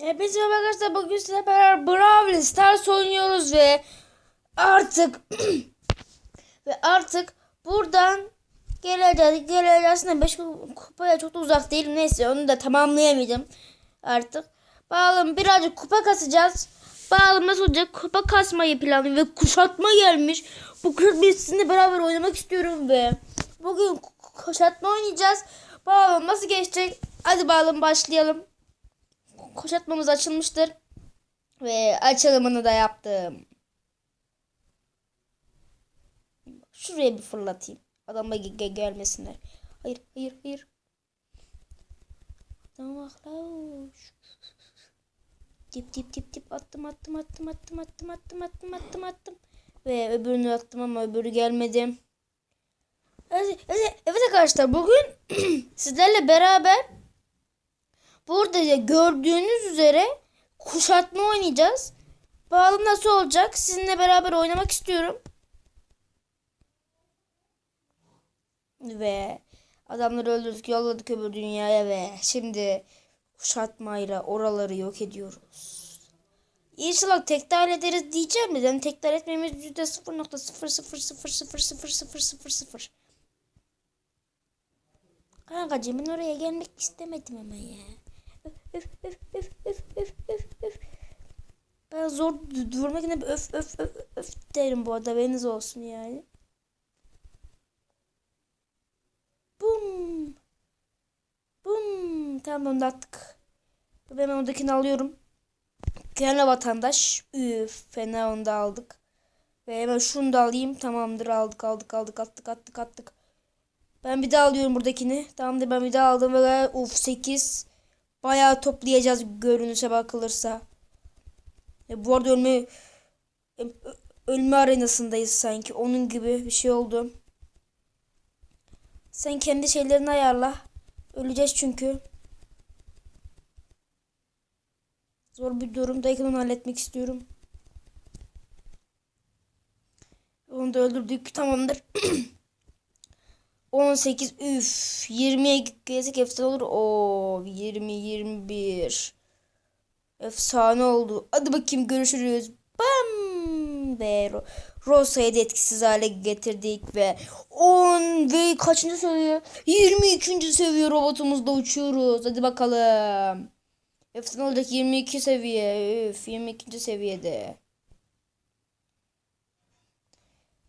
Hepinize merhaba arkadaşlar. Bugün sizlerle beraber Brawl Stars oynuyoruz ve artık ve artık buradan geleceğiz. Geleceğiz aslında 5 kupaya çok da uzak değil. Neyse onu da tamamlayamayacağım artık. Bakalım birazcık kupa kasacağız. Bakalım nasıl olacak. Kupa kasmayı planlıyorum ve kuşatma gelmiş. Bu kuşatmayı sizinle beraber oynamak istiyorum ve bugün ku- kuşatma oynayacağız. Bakalım nasıl geçecek. Hadi bakalım başlayalım kuşatmamız açılmıştır. Ve açılımını da yaptım. Şuraya bir fırlatayım. Adama ge- ge- gelmesinler. Hayır, hayır, hayır. Adam aklaş. Dip dip dip dip attım attım attım attım attım attım attım attım attım. Ve öbürünü attım ama öbürü gelmedi. Evet, evet, evet arkadaşlar bugün sizlerle beraber Burada da gördüğünüz üzere kuşatma oynayacağız. Bakalım nasıl olacak? Sizinle beraber oynamak istiyorum. Ve adamları öldürdük, yolladık öbür dünyaya ve şimdi kuşatmayla oraları yok ediyoruz. İnşallah tekrar ederiz diyeceğim de yani tekrar etmemiz %0.0000000 Kankacığım ben oraya gelmek istemedim ama ya. Öf, öf, öf, öf, öf, öf, öf. Ben zor du- durmak için öf öf öf öf derim bu arada haberiniz olsun yani. Bum. Bum. Tamam onu da attık. Ben oradakini alıyorum. Gene vatandaş. Üf fena onu da aldık. Ve hemen şunu da alayım. Tamamdır aldık aldık aldık attık attık attık. Ben bir daha alıyorum buradakini. Tamamdır ben bir daha aldım ve uf 8. Bayağı toplayacağız görünüşe bakılırsa. E, bu arada ölme e, ölme arenasındayız sanki. Onun gibi bir şey oldu. Sen kendi şeylerini ayarla. Öleceğiz çünkü. Zor bir durumdayken onu halletmek istiyorum. Onu da öldürdük. Tamamdır. 18 üf 20'ye gelsek efsane olur. O 20 21 efsane oldu. Hadi bakayım görüşürüz. Bam ve Ro- Rosa'yı da etkisiz hale getirdik ve 10 ve kaçıncı seviye? 22. seviye robotumuzla uçuyoruz. Hadi bakalım. Efsane olacak 22 seviye. Üf 22. seviyede.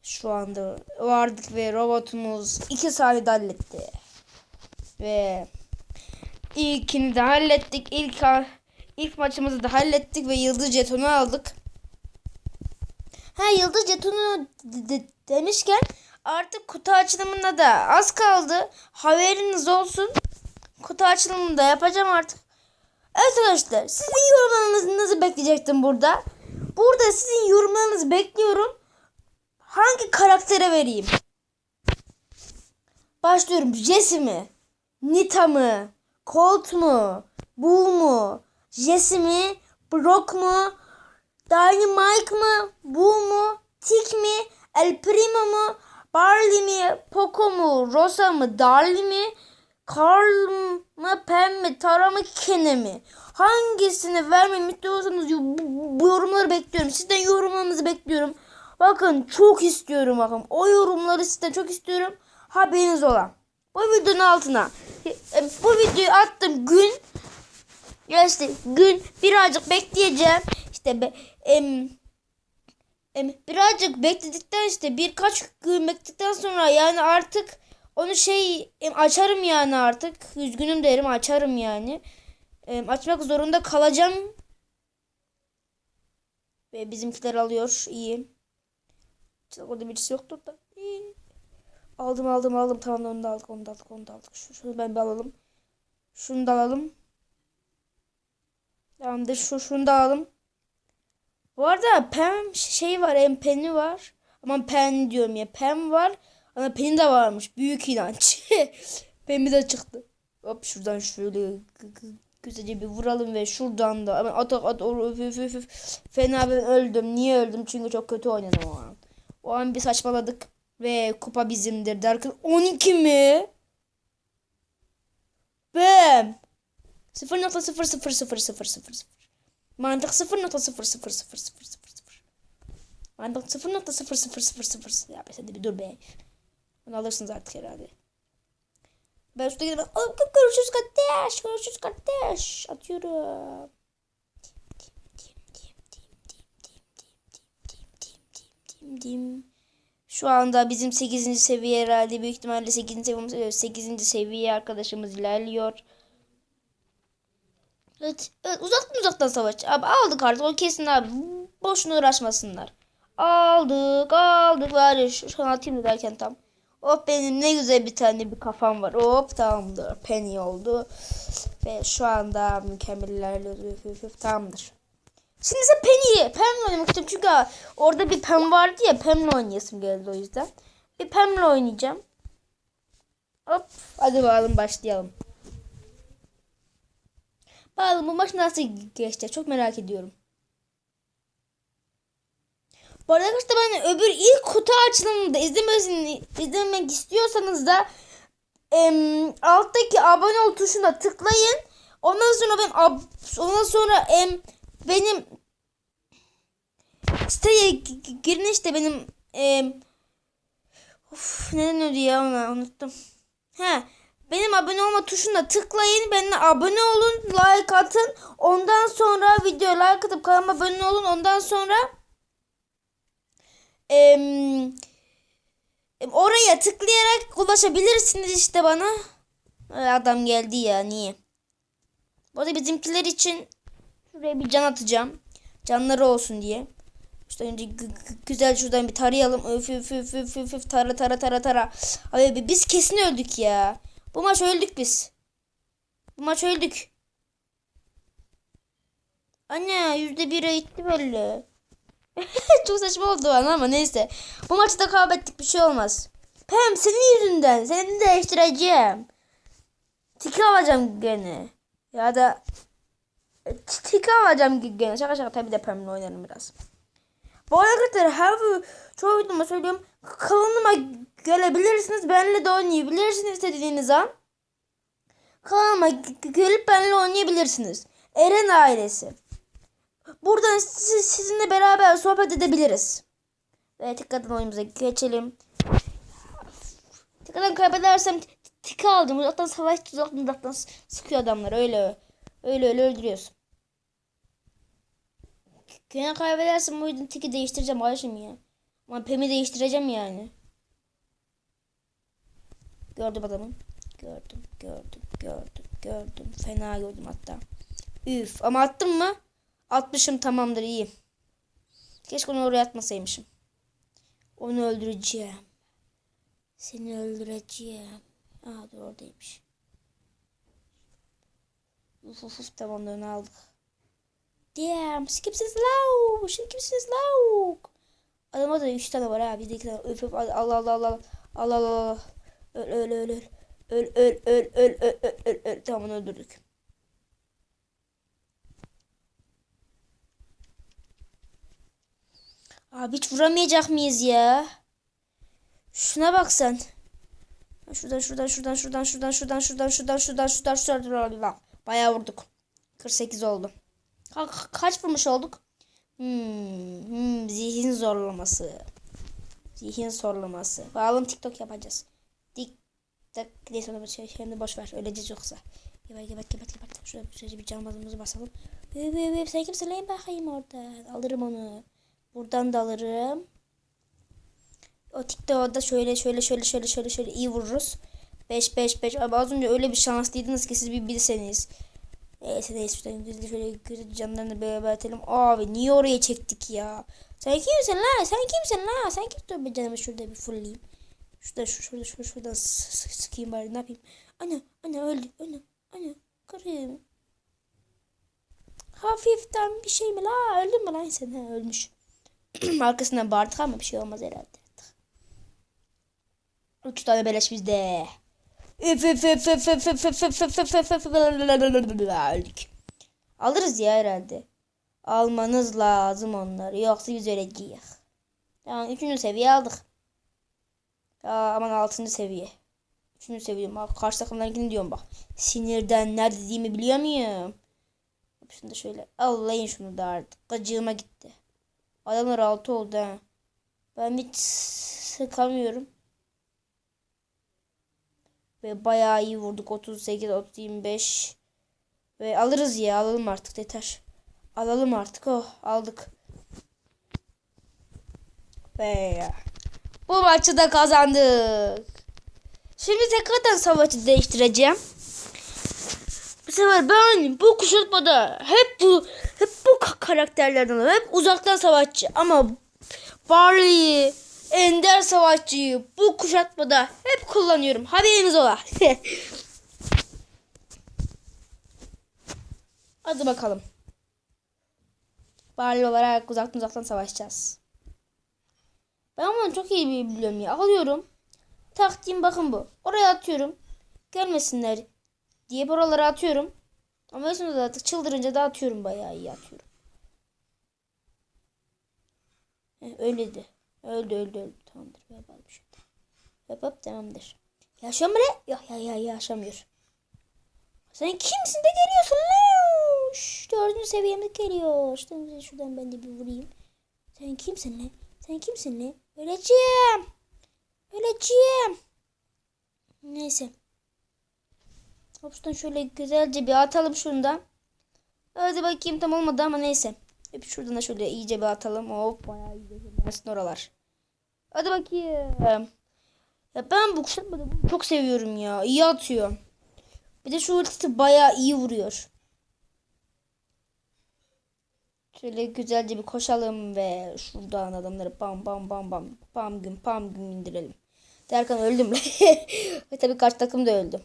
Şu anda vardık ve robotumuz 2 saniyede halletti. Ve ilkini de hallettik. İlk ilk maçımızı da hallettik ve yıldız jetonu aldık. Ha yıldız jetonu de- de- demişken artık kutu açılımına da az kaldı. Haberiniz olsun. Kutu açılımını da yapacağım artık. Evet arkadaşlar sizin yorumlarınızı bekleyecektim burada. Burada sizin yorumlarınızı bekliyorum. Hangi karaktere vereyim? Başlıyorum. Jesse mi? Nita mı? Colt mu? Bull mu? Jesse mi? Brock mu? Dynamite mı? Bull mu? Tick mi? El Primo mu? Barley mi? Poco mu? Rosa mı? Darly mi? Carl mı? Pam mi? Tara mı? Kene mi? Hangisini vermemi istiyorsanız bu, bu- bu yorumları bekliyorum. Sizden yorumlarınızı bekliyorum. Bakın çok istiyorum bakın. O yorumları sizden çok istiyorum. Haberiniz olan. Bu videonun altına e, bu videoyu attım gün ya işte gün birazcık bekleyeceğim. İşte be, em, em, birazcık bekledikten işte birkaç gün bekledikten sonra yani artık onu şey em, açarım yani artık. Üzgünüm derim açarım yani. Em, açmak zorunda kalacağım. Ve bizimkiler alıyor. iyi. Orada birisi yoktur da. Aldım aldım aldım. Tamam onu da aldık onu da aldık onu da aldık. Şu, şunu ben bir alalım. Şunu da alalım. Tamamdır şu şunu da alalım. Bu arada Pem şey var hem Pen'i var. Aman Pen diyorum ya. Pem var. Ama Pen'i de varmış. Büyük inanç. Pem'i de çıktı. Hop şuradan şöyle güzelce bir vuralım ve şuradan da. Aman at at at. Fena ben öldüm. Niye öldüm? Çünkü çok kötü oynadım o an. O an bir saçmaladık. Ve kupa bizimdir derken 12 mi? Bem. 0.00000. Mantık 0.00000. Mantık 0.00000. Ya be sen de bir dur be. Onu alırsınız artık herhalde. Ben şurada gidip görüşürüz kardeş. Görüşürüz kardeş. Atıyorum. Dim. Şu anda bizim 8. seviye herhalde büyük ihtimalle 8. seviyemiz 8. seviye arkadaşımız ilerliyor. Evet, evet uzaktan uzaktan savaş. Abi aldık artık o kesin abi. Boşuna uğraşmasınlar. Aldık aldık var ya şu, şu an atayım derken tam. Hop benim ne güzel bir tane bir kafam var. Hop tamamdır. Penny oldu. Ve şu anda mükemmel ilerliyoruz. Tamamdır. Şimdi ise Penny'yi. Pam'le oynamak istiyorum. Çünkü orada bir Pam vardı ya. Pam'le oynayasım geldi o yüzden. Bir Pam'le oynayacağım. Hop. Hadi bakalım başlayalım. Bakalım bu maç nasıl geçecek çok merak ediyorum. Bu arada arkadaşlar ben öbür ilk kutu açılımında izlemesini izlemek istiyorsanız da em, alttaki abone ol tuşuna tıklayın. Ondan sonra ben ondan sonra em, benim siteye girin işte benim em, of, ne deniyordu ya ona unuttum. He benim abone olma tuşuna tıklayın. Benimle abone olun. Like atın. Ondan sonra video like atıp kanalıma abone olun. Ondan sonra em, oraya tıklayarak ulaşabilirsiniz işte bana. Adam geldi ya niye? Bu arada bizimkiler için şuraya bir can atacağım. Canları olsun diye. İşte önce gü- gü- güzel şuradan bir tarayalım. Öf öf öf öf öf, öf tara tara tara tara. Abi biz kesin öldük ya. Bu maç öldük biz. Bu maç öldük. Anne yüzde bire gitti böyle. Çok saçma oldu bana ama neyse. Bu maçta kaybettik bir şey olmaz. Pem senin yüzünden. Seni değiştireceğim. Tiki alacağım gene. Ya da tiki alacağım gene. Şaka şaka tabii de Pem'le oynarım biraz. Bu arada arkadaşlar her çoğu videoma söylüyorum. Kanalıma gelebilirsiniz. Benimle de oynayabilirsiniz istediğiniz an. Kanalıma gelip benimle oynayabilirsiniz. Eren ailesi. Buradan siz, sizinle beraber sohbet edebiliriz. Ve tekrardan oyunumuza geçelim. Tekrardan kaybedersem t- tiki aldım. Uzaktan savaş uzaktan sıkıyor adamlar. Öyle öyle öyle öldürüyorsun. Gene kaybedersem o yüzden tiki değiştireceğim Ayşem ya. Ama Pem'i değiştireceğim yani. Gördüm adamı. Gördüm, gördüm, gördüm, gördüm. Fena gördüm hatta. Üf ama attım mı? Atmışım tamamdır iyi. Keşke onu oraya atmasaymışım. Onu öldüreceğim. Seni öldüreceğim. Aa dur oradaymış. Uf uf uf onu aldık. Damn, skipsiz lavuk. Skipsiz lavuk. Adamda da 3 tane var ha. Bir de 2 tane. Öf öf Allah Allah Allah Allah. Allah Allah öl öl öl. Öl öl öl öl öl öl öl öl. Tamam onu öldürdük. Abi hiç vuramayacak mıyız ya? Şuna bak sen. Şuradan şuradan şuradan şuradan şuradan şuradan şuradan şuradan şuradan şuradan şuradan şuradan Bayağı vurduk. 48 oldu. Ka- kaç vurmuş olduk? Hmm, hmm, zihin zorlaması. Zihin zorlaması. Bakalım TikTok yapacağız. TikTok neyse onu şey, şimdi boş ver. Öleceğiz yoksa. Gebert gebert gebert gebert. Şöyle bir, şöyle bir canımızı basalım. Bü bü bü sen kimsin lan bakayım oradan. Alırım onu. Buradan da alırım. O TikTok'ta şöyle şöyle şöyle şöyle şöyle şöyle iyi vururuz. 5 5 5. Abi az önce öyle bir şanslıydınız ki siz bir bilseniz. Neyse neyse şuradan güzel şöyle güzel canlarını beraber atalım. Abi niye oraya çektik ya? Sen kimsin la? Sen kimsin la? Sen kimsin? Ben canımı şurada bir fullleyeyim. Şurada şu şurada şurada şuradan s- s- sıkayım bari ne yapayım? Ana ana öldü. Ana ana karım. Hafiften bir şey mi la? Öldün mü lan sen? Ha, ölmüş. Arkasından bağırdık ama bir şey olmaz herhalde. Üç tane beleş bizde. Alırız ya herhalde. Almanız lazım onları. Yoksa biz öleceğiz. Tamam üçüncü seviye aldık. Aa, aman altıncı seviye. Şunu seviyorum. Bak karşı takımlarınkini diyorum bak. Sinirden nerede dediğimi biliyor muyum? Şunu da şöyle allayın şunu da artık. Gıcığıma gitti. Adamlar altı oldu ha. Ben hiç sıkamıyorum. Ve bayağı iyi vurduk. 38, 30, 25. Ve alırız ya. Alalım artık yeter. Alalım artık. Oh aldık. Ve bu maçı da kazandık. Şimdi tekrardan savaşı değiştireceğim. Bu sefer ben bu kuşatmada hep bu hep bu ka- karakterlerden hep uzaktan savaşçı ama Barley'i, Ender savaşçıyı bu kuşatmada hep kullanıyorum. Haberiniz ola. Hadi bakalım. Barley olarak uzaktan uzaktan savaşacağız. Ben bunu çok iyi biliyorum ya. Alıyorum. Taktiğim bakın bu. Oraya atıyorum. Görmesinler diye buralara atıyorum. Ama sonra da artık çıldırınca da atıyorum. Bayağı iyi atıyorum. Heh, öyleydi. Öldü öldü öldü. Tamamdır. Yapalım şimdi. Yap yap tamamdır. Yaşıyor mu ne? Yok ya ya yaşamıyor. Sen kimsin de geliyorsun lan? Dördüncü seviyemiz geliyor. Şuradan, şuradan ben de bir vurayım. Sen kimsin lan? Sen kimsin lan? Öleceğim. Öleceğim. Neyse. Hopstan şöyle güzelce bir atalım şundan. Hadi bakayım tam olmadı ama neyse. Hep şuradan da şöyle iyice bir atalım. Hop bayağı iyice gelsin oralar. Hadi bakayım. Ya ben bu kuşatmada bunu çok seviyorum ya. İyi atıyor. Bir de şu ultisi bayağı iyi vuruyor. Şöyle güzelce bir koşalım ve şuradan adamları bam bam bam bam bam gün pam gün indirelim. Derken öldüm. ve tabii karşı takım da öldü.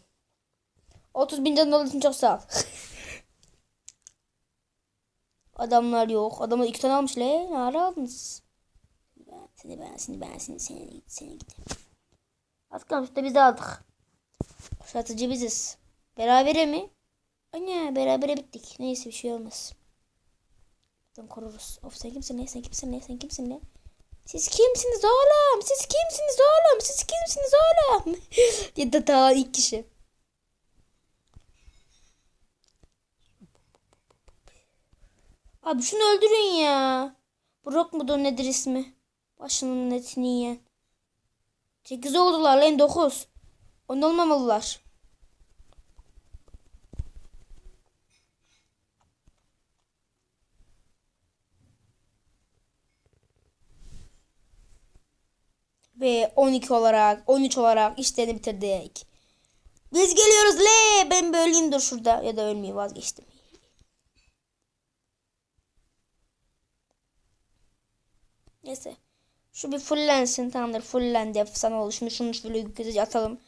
30 bin canın olduğu için çok sağ ol. Adamlar yok. Adamlar iki tane almış le. Ne ara aldınız? Ben, seni ben seni ben seni seni git seni git. Az kalmış da biz aldık. Kuşatıcı biziz. Berabere mi? Ana berabere bittik. Neyse bir şey olmaz. Buradan koruruz. Of sen kimsin ne? Sen kimsin ne? Sen kimsin ne? Siz kimsiniz oğlum? Siz kimsiniz oğlum? Siz kimsiniz oğlum? ya da daha ilk kişi. Abi şunu öldürün ya. Brock mudur nedir ismi? Başının netini yiyen. 8 oldular lan 9. On olmamalılar. Ve 12 olarak 13 olarak işlerini bitirdik. Biz geliyoruz le. Ben böleyim dur şurada. Ya da ölmeyeyim vazgeçtim. Neyse. Şu bir fullensin tamamdır. Fullendi efsane oldu. Şimdi şunu şöyle güzelce atalım.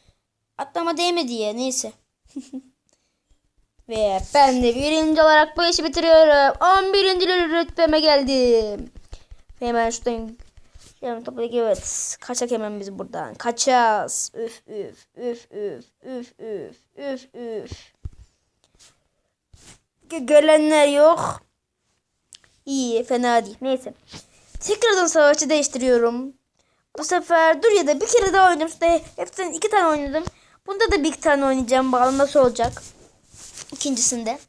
Atlama değmedi ya neyse. Ve ben de birinci olarak bu işi bitiriyorum. 11. rütbeme geldim. Ve hemen şuradan Hemen topladık evet. Kaçak hemen biz buradan. Kaçacağız. Üf üf üf üf üf üf üf üf. Görenler yok. İyi fena değil. Neyse. Tekrardan savaşçı değiştiriyorum. Bu sefer dur ya da bir kere daha oynadım. İşte hepsinden iki tane oynadım. Bunda da bir iki tane oynayacağım. Bakalım nasıl olacak. İkincisinde.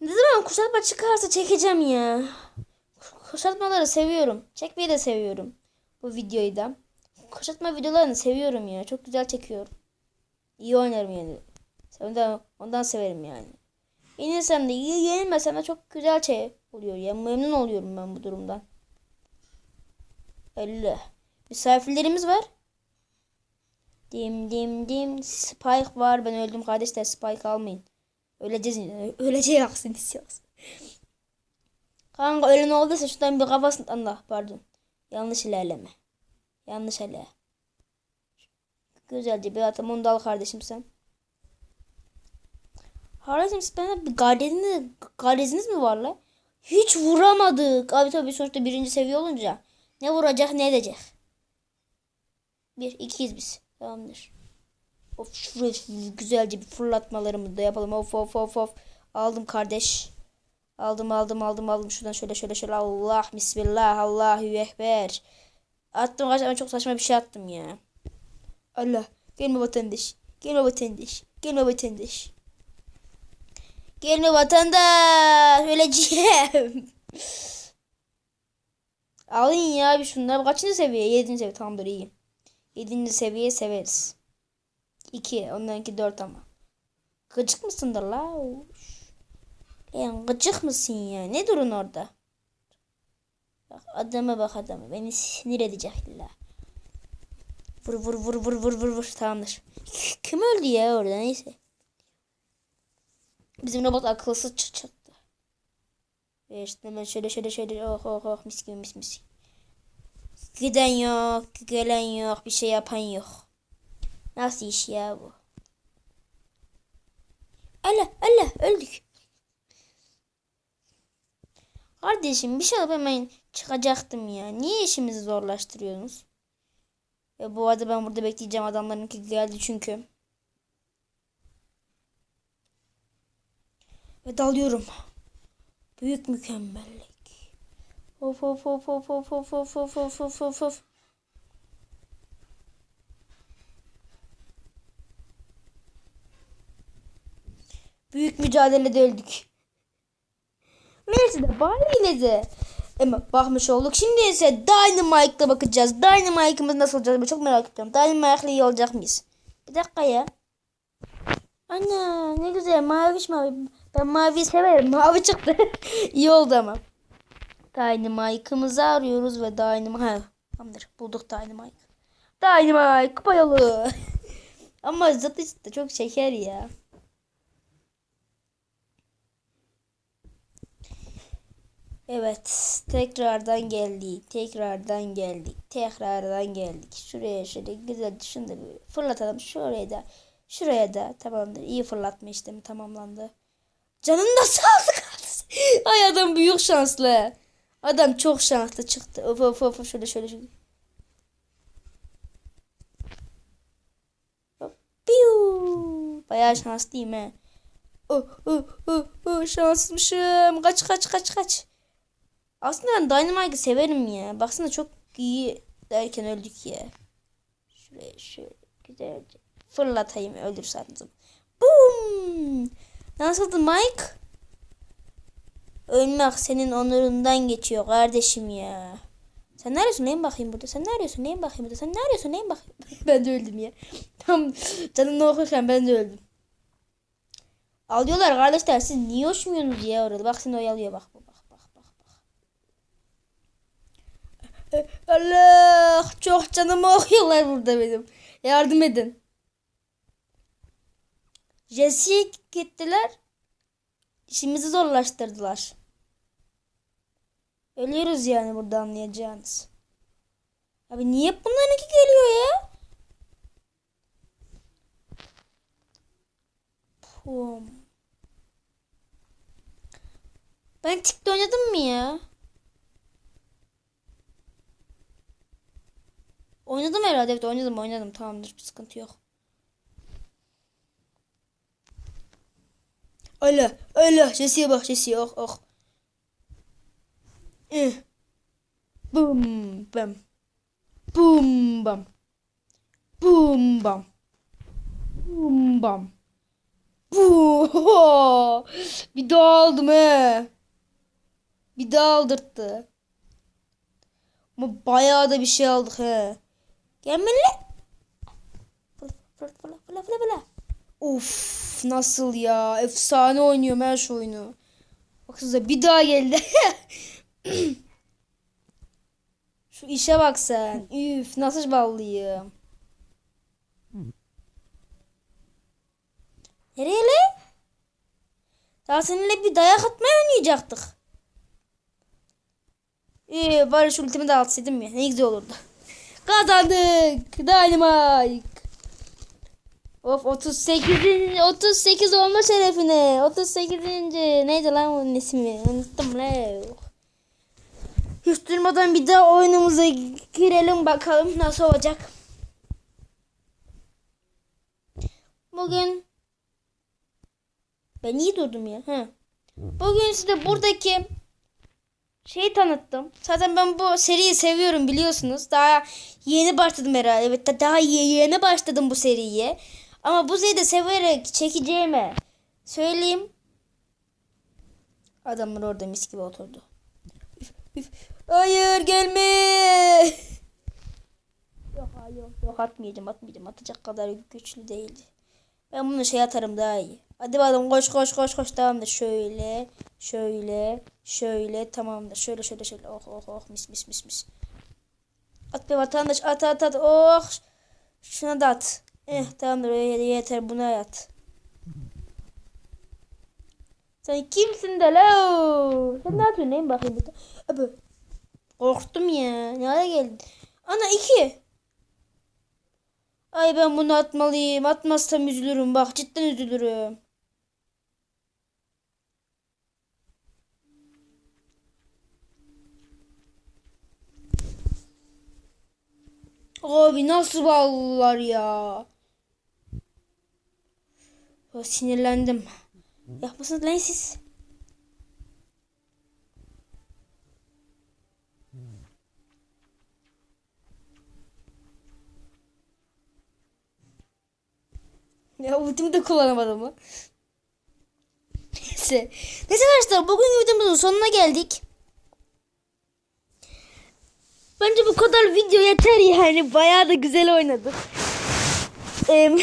Ne zaman kuşatma çıkarsa çekeceğim ya. Kuşatmaları seviyorum. Çekmeyi de seviyorum. Bu videoyu da. Kuşatma videolarını seviyorum ya. Çok güzel çekiyorum. İyi oynarım yani. Ondan, ondan severim yani. Yenilsem de iyi, yenilmesem de çok güzel şey oluyor. Ya memnun oluyorum ben bu durumdan. Öyle. Misafirlerimiz var. Dim dim dim. Spike var. Ben öldüm kardeşler. Spike almayın. Öleceğiz. Öleceğiz. Kanka ölen olduysa şuradan bir kafasını Allah pardon. Yanlış ilerleme. Yanlış ele. Güzelce bir atam onu da al kardeşim sen. Siz bana bir gardeniz, gardeziniz mi var la? Hiç vuramadık. Abi tabii sonuçta birinci seviye olunca. Ne vuracak ne edecek. Bir ikiyiz biz. Tamamdır. Of şuraya güzelce bir fırlatmalarımı da yapalım. Of of of of. Aldım kardeş. Aldım aldım aldım aldım. Şuradan şöyle şöyle şöyle. Allah bismillah. Allahu ekber. Attım gerçekten çok saçma bir şey attım ya. Allah. Gelme vatandaş. Gelme vatandaş. Gelme vatandaş. Gelme vatandaş. Öleceğim. Alın ya bir şunlar. Kaçıncı seviye? Yedinci seviye. Tamamdır iyi. Yedinci seviye severiz. İki. Onlarınki dört ama. Gıcık mısındır la? Lan gıcık mısın ya? Ne durun orada? Bak adama bak adama. Beni sinir edecek illa. Vur vur vur vur vur vur vur. Tamamdır. Kim öldü ya orada neyse. Bizim robot akılsız çıt çıktı. Ve işte hemen şöyle şöyle şöyle oh oh oh mis gibi mis mis. Giden yok, gelen yok, bir şey yapan yok. Nasıl iş ya bu? Allah Allah öldük. Kardeşim bir şey alıp hemen çıkacaktım ya. Niye işimizi zorlaştırıyorsunuz? Ve bu arada ben burada bekleyeceğim adamlarınki geldi çünkü. Ve dalıyorum. Büyük mükemmellik. Of of of of of of of of of of of of. Büyük mücadelede öldük. Neyse de bari de. Ama bakmış olduk. Şimdi ise Dynamite'la bakacağız. Dynamite'ımız nasıl olacak? Ben çok merak ediyorum. Dynamite'la iyi olacak mıyız? Bir dakika ya. Ana ne güzel maviş mavi. Ben maviyi severim. Mavi çıktı. iyi oldu ama. Dynamite'ımızı arıyoruz ve Dynamite. Ha, tamamdır. Bulduk. Dynamite kupa yolu. ama zıt işte çok şeker ya. Evet, tekrardan geldik, tekrardan geldik, tekrardan geldik. Şuraya şöyle güzel şunu da bir fırlatalım. Şuraya da, şuraya da tamamdır. İyi fırlatma işlemi tamamlandı. Canın nasıl aldı kaldı? Ay adam büyük şanslı. Adam çok şanslı çıktı. Of of of şöyle şöyle şöyle. Piu. Bayağı şanslıyım he. Oh, oh, oh, oh, şanslıymışım. Kaç kaç kaç kaç. Aslında ben Dynamite'ı severim ya. Baksana çok iyi derken öldük ya. Şuraya şöyle güzelce fırlatayım öldürseniz. Boom! Nasıldı Mike? Ölmek senin onurundan geçiyor kardeşim ya. Sen ne arıyorsun neyin bakayım burada? Sen ne arıyorsun neyin bakayım burada? Sen ne arıyorsun neyin bakayım? ben de öldüm ya. Tam canını okurken ben de öldüm. Alıyorlar kardeşler siz niye uçmuyorsunuz ya orada? Bak seni oyalıyor bak bak bak bak bak. Allah çok canımı okuyorlar burada benim. Yardım edin. Jesse'ye gittiler. İşimizi zorlaştırdılar. Ölüyoruz yani burada anlayacağınız. Abi niye bunların iki geliyor ya? Pum. Ben tikte oynadım mı ya? Oynadım herhalde evet oynadım oynadım tamamdır bir sıkıntı yok. Oh là, oh là, je suis mort, je suis hors, hors. Euh. Boum, bam. Boum, bam. Boum, bam. Boum, bam. Boom. Bir daha aldım he. Bir daha aldırttı. Ama bayağı da bir şey aldık he. Gel lan. Fıla fıla fıla fıla fıla. Of nasıl ya. Efsane oynuyorum her şu oyunu. Baksanıza bir daha geldi. şu işe bak sen. Üf nasıl ballıyım. Nereye le? Daha seninle bir dayak atmaya oynayacaktık. Ee, bari şu ultimi de atsaydım ya. Ne güzel olurdu. Kazandık. Dynamite. Of 38. 38 olma şerefine. 38. Neydi lan onun ismi? Unuttum le. Hiç durmadan bir daha oyunumuza girelim bakalım nasıl olacak. Bugün ben iyi durdum ya. Ha. Bugün size buradaki şeyi tanıttım. Zaten ben bu seriyi seviyorum biliyorsunuz. Daha yeni başladım herhalde. Evet da- daha ye- yeni başladım bu seriye. Ama bu de severek çekeceğime söyleyeyim. Adamlar orada mis gibi oturdu. Hayır gelme. Yok hayır yok, yok atmayacağım atmayacağım. Atacak kadar güçlü değildi. Ben bunu şey atarım daha iyi. Hadi bakalım koş koş koş koş tamamdır. Şöyle şöyle şöyle tamamdır. Şöyle şöyle şöyle oh oh oh mis mis mis mis. At be vatandaş at at at oh. Şuna da at. Eh tamamdır yeter buna at. Sen kimsin de la? Sen ne yapıyorsun neyim bakayım bir de. Abi. Korktum ya. Nereye geldin? Ana iki. Ay ben bunu atmalıyım. Atmazsam üzülürüm. Bak cidden üzülürüm. Abi nasıl bağlılar ya? Sinirlendim. Yapmasınız lan siz. Ya ultimi de kullanamadım mı? Neyse. Neyse arkadaşlar bugün videomuzun sonuna geldik. Bence bu kadar video yeter yani. Bayağı da güzel oynadık. Em,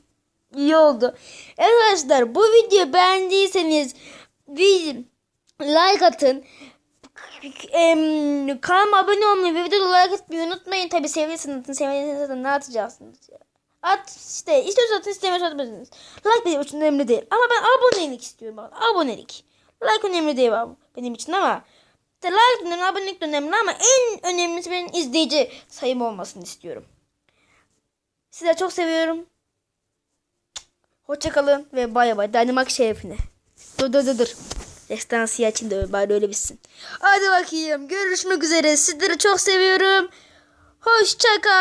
İyi oldu. Arkadaşlar bu videoyu beğendiyseniz bir like atın. Em, kanalıma abone olmayı ve videoda like atmayı unutmayın. Tabi sevdiyseniz atın. Sevdiyseniz atın. Ne atacaksınız ya? At işte istiyorsanız atın istemiyorsanız atmayın. Like benim için önemli değil. Ama ben abonelik istiyorum. Abonelik. Like önemli değil benim için ama işte like önemli, abonelik önemli ama en önemlisi benim izleyici sayım olmasını istiyorum. Sizleri çok seviyorum. Hoşçakalın ve bay bay. Dynamax şerefine. Dur dur dur dur. Destansiye için de bari öyle bitsin. Hadi bakayım. Görüşmek üzere. Sizleri çok seviyorum. Hoşçakal.